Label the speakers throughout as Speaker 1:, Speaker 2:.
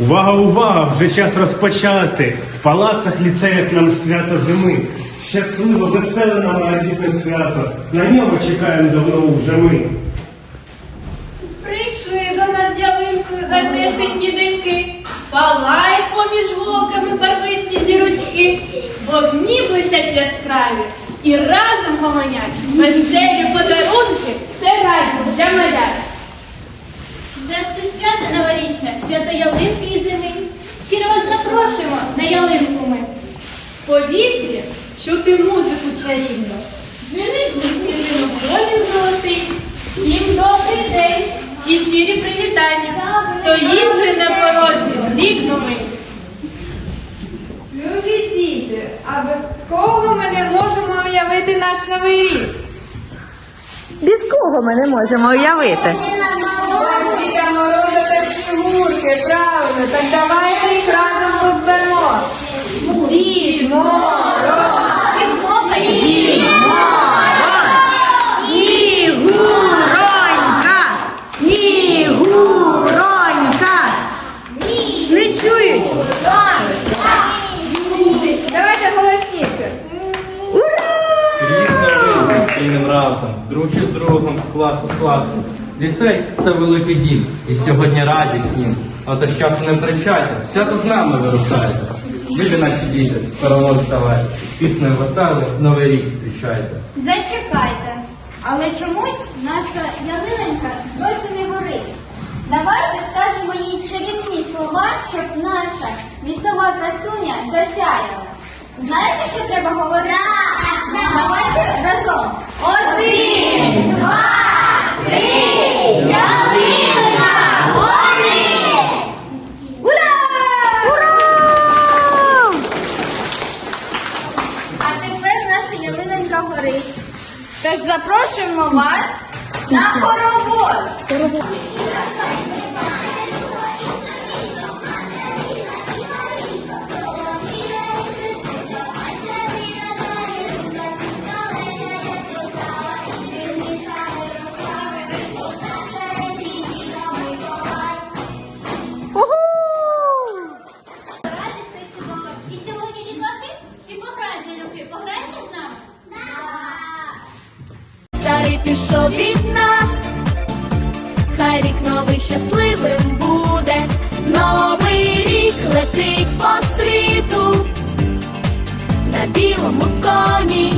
Speaker 1: Увага, увага! Вже час розпочати. В палацах ліцеях нам свято зими. Щасливо, веселе нам радісне свято. На нього чекаємо давно уже ми.
Speaker 2: Прийшли до нас ялинкою гарнесенькі доньки, палають поміж вулками барвисті зірочки, вогні блищать яскраві і разом гомонять веселі подарунки, це радість для малят. Здрастуй свято новорічне, свято ялинської зими. Щиро вас запрошуємо на ялинку ми. В повітрі чути музику чарівну. Дзвінить сніжину громів золотий. Всім добрий день і щирі привітання. Стоїть же на порозі рік новий.
Speaker 3: Любі діти, а без кого ми не можемо уявити наш новий рік?
Speaker 4: Без кого ми не можемо уявити?
Speaker 3: Ось Діда Мороза та Снігурки, правильно, так давайте їх разом позберемо. Дід Мороз,
Speaker 4: Снігуронька! Снігуронька! Не чують?
Speaker 3: давайте голосніше.
Speaker 5: Спільним разом, друг із другом, клас з класом. Ліцей це великий дім, і сьогодні радість ним. Отож часу не втрачайте, свято з нами вирушайте. Любі наші діти, перелог вставайте, піснею веселою новий рік зустрічайте.
Speaker 6: Зачекайте, але чомусь наша ялинонька досі не горить. Давайте скажемо їй чарівні слова, щоб наша лісова красуня засяяла. Знаєте, що треба говорити? Давайте разом. Один, два, три, ялинка, горить! Ура! А тепер наша ялинонька горить. Тож запрошуємо вас на хоровод.
Speaker 7: Пішов від нас, хай рік новий щасливим буде. Новий рік летить по світу на білому коні.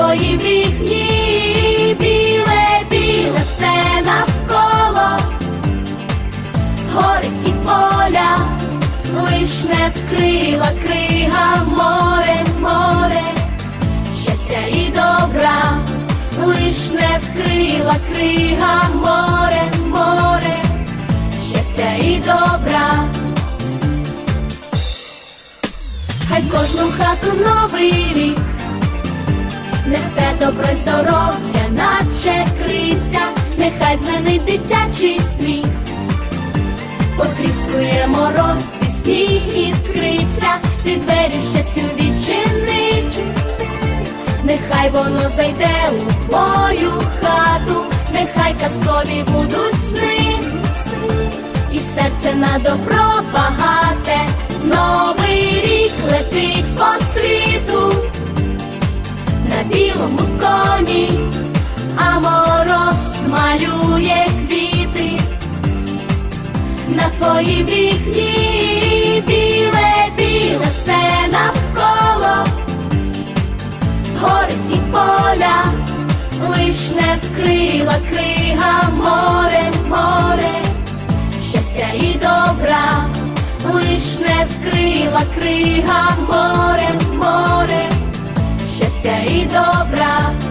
Speaker 8: Твої вікні, біле, біле все навколо, гори і поля, лиш вкрила крига море, море, щастя і добра, лиш не вкрила крига море, море, щастя і добра. Хай кожну хату новий рік несе добро й здоров'я, наче криця, нехай дзвенить дитячий сміх, потріскує мороз і сніг іскриця, ти двері щастю відчинить, нехай воно зайде у твою хату, нехай казкові будуть сни. І серце на добро багате, новий рік летить по світу, на білому коні, а мороз малює квіти, на твої вікні, біле, біле все навколо, гори і поля, лиш не вкрила крига море, море. Щастя і добра, лиш не вкрила крига море, море, щастя і добра.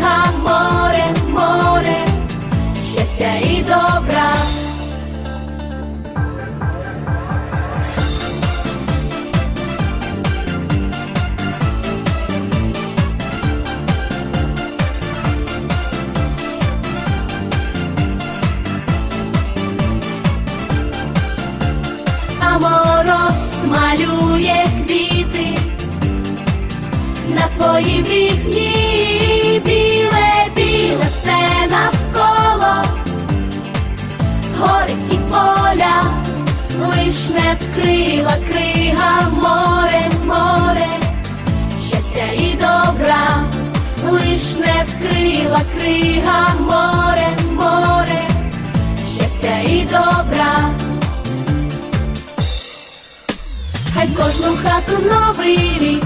Speaker 8: Крига море, море, щастя і добра. А мороз малює квіти на твої лиш не вкрила крига море, море, щастя і добра, лиш не вкрила крига море, море, щастя і добра. Хай в кожну хату новий рік.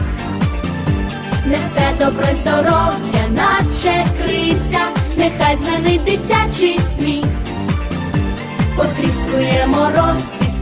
Speaker 8: Несе добро й здоров'я, наче криця, нехай дзвенить дитячий сміх, потріскує мороз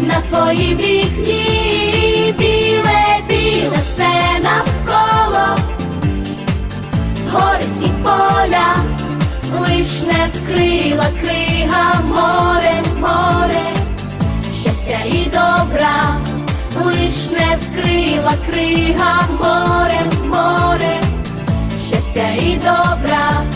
Speaker 8: на твої вікні, біле, біле все навколо, гори і поля, лиш не вкрила крига море, море, щастя і добра, лиш не вкрила крига море, море щастя і добра.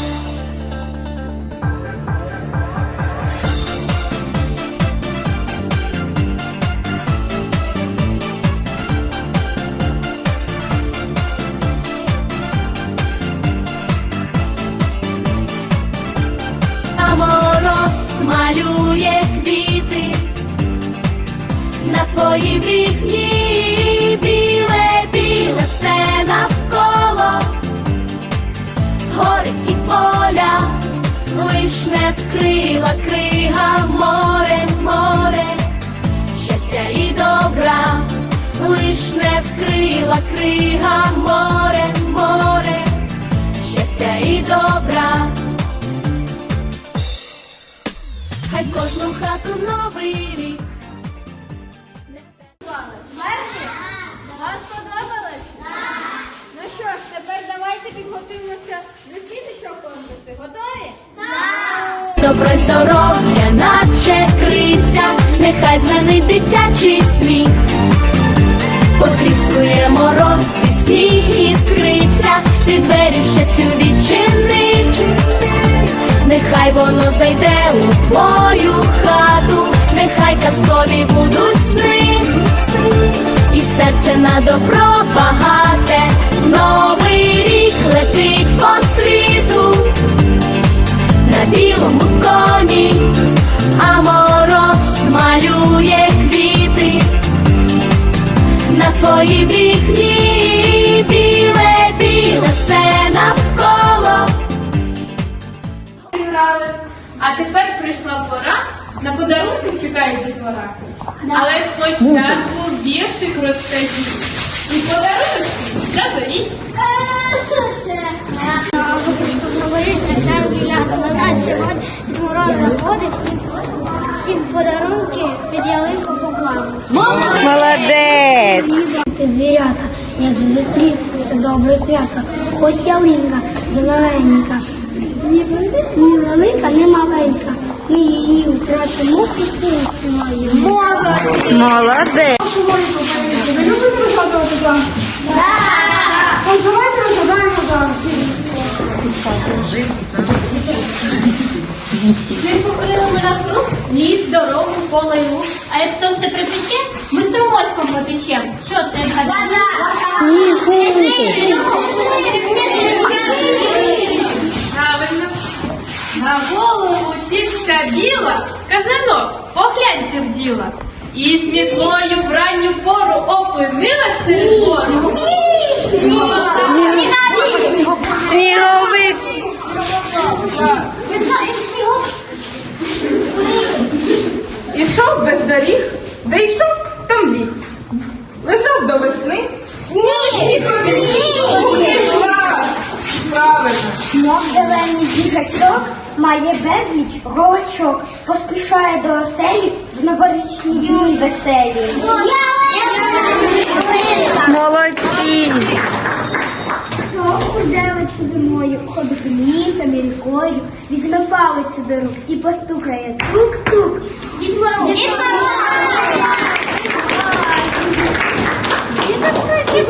Speaker 8: На твої вікні, біле, біле все навколо, гори і поля, лиш не вкрила крига море, море, щастя і добра, лиш не вкрила крига море, море, щастя і добра. Хай кожну хату новий
Speaker 6: підготуємося до слідчого конкурсу. Готові?
Speaker 8: Добре здоров'я, наче криця, нехай дзвенить дитячий сміх. Потріскує мороз і сніг іскриться, ти двері щастю відчинить. Нехай воно зайде у твою хату, нехай казкові будуть сни, і серце на добро багате, летить по світу на білому коні, а мороз малює квіти на твої вікні, біле, біле все навколо.
Speaker 2: А тепер прийшла пора, на подарунки чекають дітвора. Але спочатку віршик розкажіть. І подарунки заберіть.
Speaker 9: Всім, подарунки під ялинку поклав.
Speaker 4: Молодець!
Speaker 9: Звірята, як зустрів це добре свято. Ось ялинка зелененька. Ні велика, не маленька. Ми її украсимо пісні співаємо.
Speaker 4: Молодець!
Speaker 9: Ви любите розгадувати загадки? Так! Ось давайте розгадаємо загадки.
Speaker 2: Ми покрили навкруг ліс, дорогу, поле і луг. А як сонце припече, ми струмочком потечем. Що це гадає? Правильно. На голову тітка біла, казанок, погляньте в діла. І світлою в ранню пору опинилась серед бору.
Speaker 4: Сніговик!
Speaker 3: Ішов без доріг, де йшов, там ліг. Лежав до весни. Правильно.
Speaker 9: Мов зелений дігачок має безліч голочок, поспішає до оселі в новорічні дні веселі.
Speaker 4: Молодці!
Speaker 9: Хто у зимою ходить лісом і рікою, візьме палицю до рук і постукає тук-тук. Дід Мороз! Дід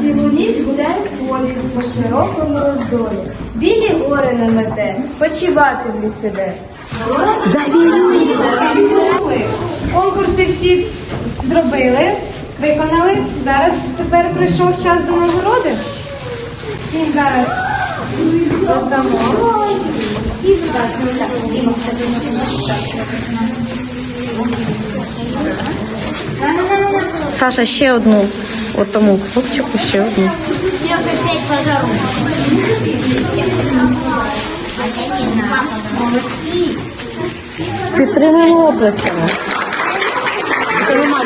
Speaker 3: Цілу ніч гуляє в полі по широкому роздолі. Білі гори не мете, спочивати в ліс іде.
Speaker 6: Конкурси всі зробили, виконали. Зараз тепер прийшов час до нагороди. Всім зараз роздамо.
Speaker 4: Саша, ще одну. От тому хлопчику ще одну. Підтримуємо оплесками.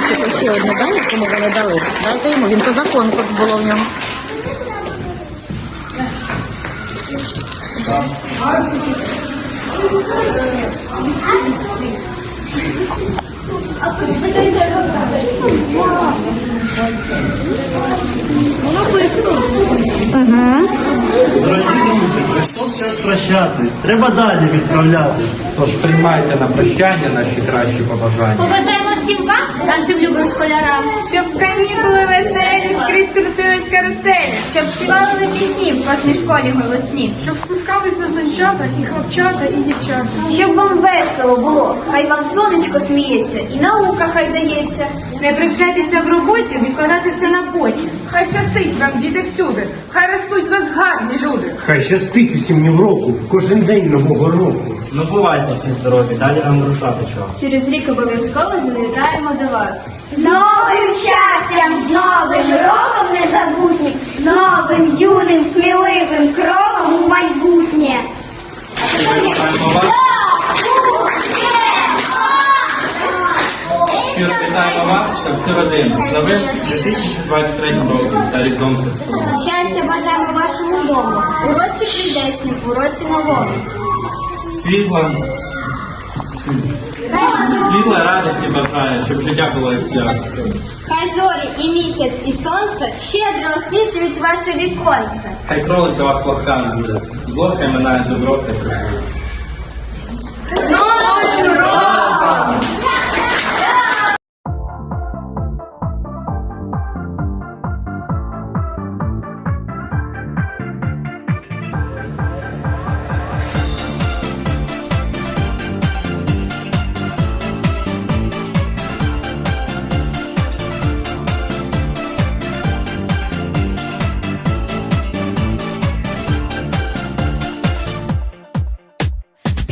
Speaker 4: Мальчику ще одну дай, якому вони дали. Дайте йому, він то за конкурс було в ньому. Угу.
Speaker 10: Дорогі друзі, прийшов час прощатись. Треба далі відправлятись.
Speaker 5: Тож приймайте на прощання наші кращі побажання.
Speaker 2: Побажаємо всім вам, нашим любим школярам.
Speaker 6: Щоб канікули веселі скрізь крутились каруселі, щоб співали пісні в кожній школі голосні.
Speaker 3: Щоб спускались на санчата і хлопчата, і дівчата.
Speaker 11: Щоб вам весело було, хай вам сонечко сміється, і наука хай дається.
Speaker 3: Не привчайтеся в роботі, відкладати все на потім. Хай щастить вам, діти всюди, хай ростуть з вас гарні люди.
Speaker 1: Хай щастить усім ні в року, кожен день нового року.
Speaker 10: Ну бувайте всі здорові, далі нам рушати час.
Speaker 3: Через рік обов'язково завітаємо до вас.
Speaker 9: З новим щастям, з новим роком незабутнім, з новим юним сміливим кроком у майбутнє.
Speaker 5: Вас. Щиро вітаємо вас та всю родину з новим 2023 роком та Христовим.
Speaker 6: Щастя бажаємо вашому дому, у році прийдешнім, у році новому.
Speaker 5: Світла, світла радості бажаю, щоб життя було як свято.
Speaker 6: Хай зорі і місяць, і сонце щедро освітлюють ваше віконце.
Speaker 5: Хай кролики вас ласкаві буде. Зло хай минає добро та красу.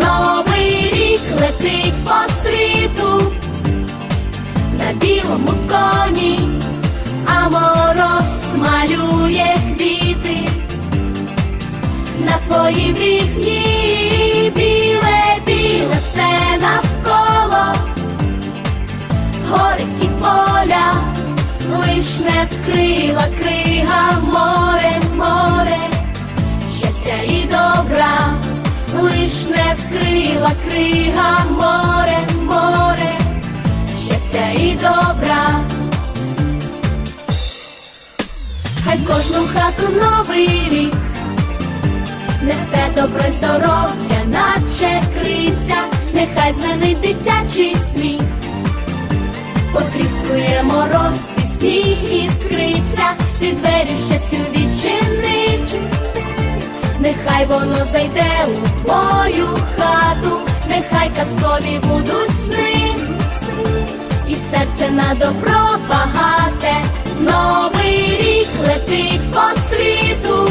Speaker 8: новий рік летить по світу. На білому коні, а мороз малює квіти. На твоїм вікні, біле, біле все навколо, гори і поля, лиш не вкрила крига вкрила крига море, море, щастя і добра. Хай в кожну хату новий рік несе добро й здоров'я, наче криця, нехай дзвенить дитячий сміх, потріскує мороз і сніг іскриця, ти двері щастю відчинить. Нехай воно зайде у твою хату, нехай казкові будуть сни, і серце на добро багате, новий рік летить по світу,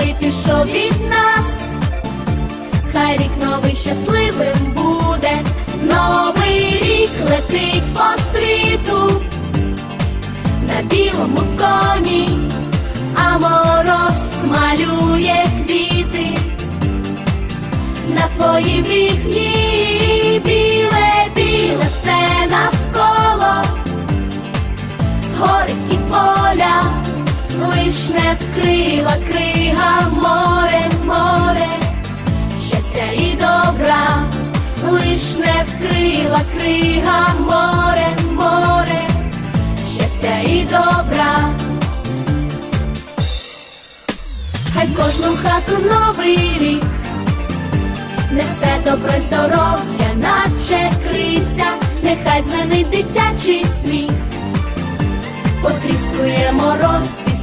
Speaker 8: Ще пішов від нас. Хай рік новий щасливим буде, новий рік летить по світу. На білому коні, а мороз малює квіти. На твоїм вікні, біле, біле все навколо, гори і поля, лиш не вкрила крига, море, море. Щастя і добра, лиш не вкрила крига, море, море, щастя і добра. Хай в кожну хату новий рік. Несе добро й здоров'я, наче криця, нехай дзвенить дитячий сміх, потріскує мороз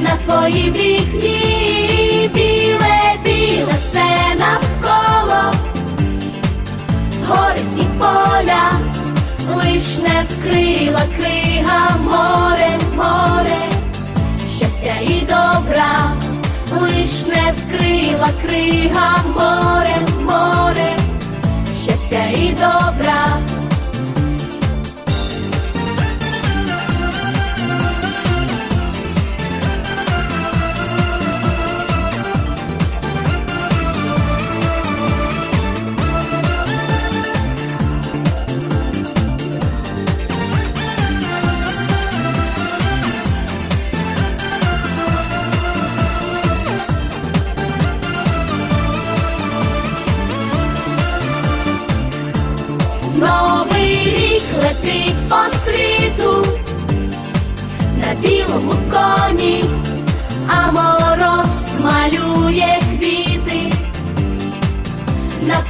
Speaker 8: на твоїм вікні, біле, біле все навколо. Гори і поля, лиш не вкрила крига, море, море, щастя і добра, лиш не вкрила крига, море, море, щастя і добра.